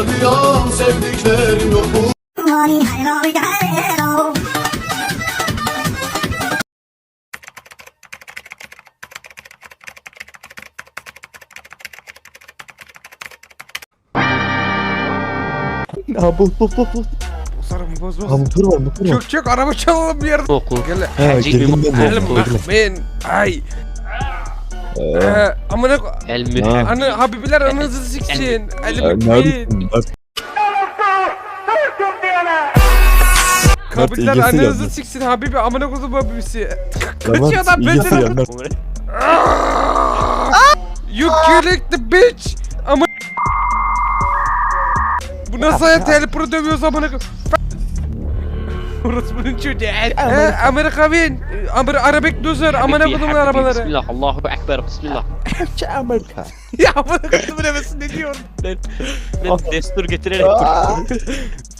arayan sevdiklerim yok mu? Ha bul bul bul bul. Sarım boz Ha boz. motor var motor var. Çök çök araba çalalım bir yerde. Oku. Gel. Ha Girdim. ben. Ay. Ee, Ee, amına ko- El mühim. Anı Habibiler anınızı siksin. Elim ben. Neredesin? Bak, Kabiler ilgisi anınızı geldi. siksin Habibi amına kodum Habibisi. Kaçıyor adam ilgisi benden. You killing the bitch. Ama Bu nasıl hayat telepro dövüyoruz amına kodum. Orası bunun çocuğu. Ee, Amerika win. Amerika Arabik dozer amına kodum arabaları. Bismillah. Allahu Ekber. Bismillah. Amerika. Ya amına kodum nefesi ne diyorsun? Ben destur getirerek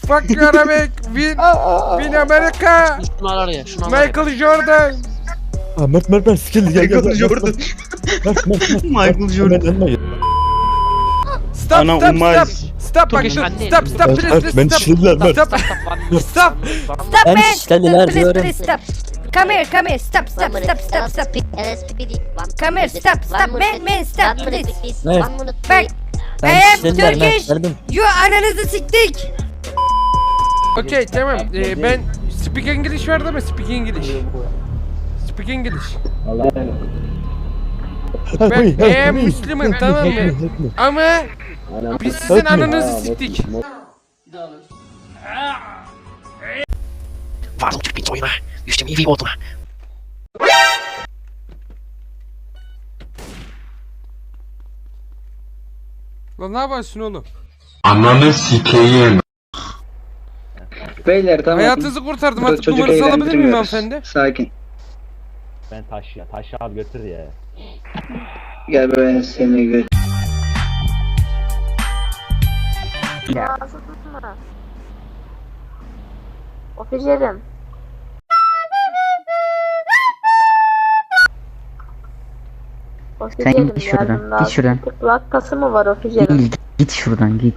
Fuck you Arabik. Win. Win Amerika. Şunu arar ya. Ya. Michael Jordan. Ha Mert Mert Mert skill gel gel. Michael Jordan. Mert Mert Mert. Michael Jordan. Stop stop stop. Stop bak şu. Stop stop please beni please stop. Mert. Stop. Stop. Stop Ben man! şişlendiler please, diyorum. please stop. Come here, come here. Stop, stop, stop, stop, stop. Come here, stop, stop, man, man, stop, please. Evet. Bak, I Ben am şişlendiler Turkish. Verdim. You ananızı siktik. Okay tamam. Ee, ben speak English var değil mi? Speak English. Speak English. Ben Müslüm'üm hey, tamam mı? Ama biz sizin ananızı siktik. Warum çık bir soyma? Düştüm iyi oldu. Lan ne yapıyorsun oğlum? Beyler tamam. Hayatınızı kurtardım artık numarası alabilir miyim hanımefendi? Sakin. Ben taş ya taş abi götür ya. Gel ben seni gö- Ofiserim. Sen git şuradan, git şuradan. Plakası mı var ofiserim? Git, git şuradan git.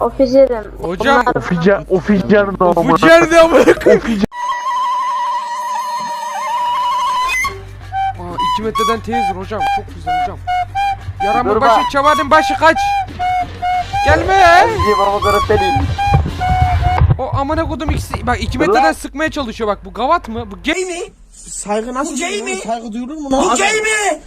Ofiserim. Hocam. Oficer oficer ne Bu yerde amına koyayım. 2 metreden taser hocam çok güzel hocam. Yaramın başı çavadın başı kaç. Gelme. O amına kodum ikisi bak 2 metreden sıkmaya çalışıyor bak bu gavat mı? Bu gay mi? Saygı nasıl Saygı duyulur mu lan? Bu gay mi?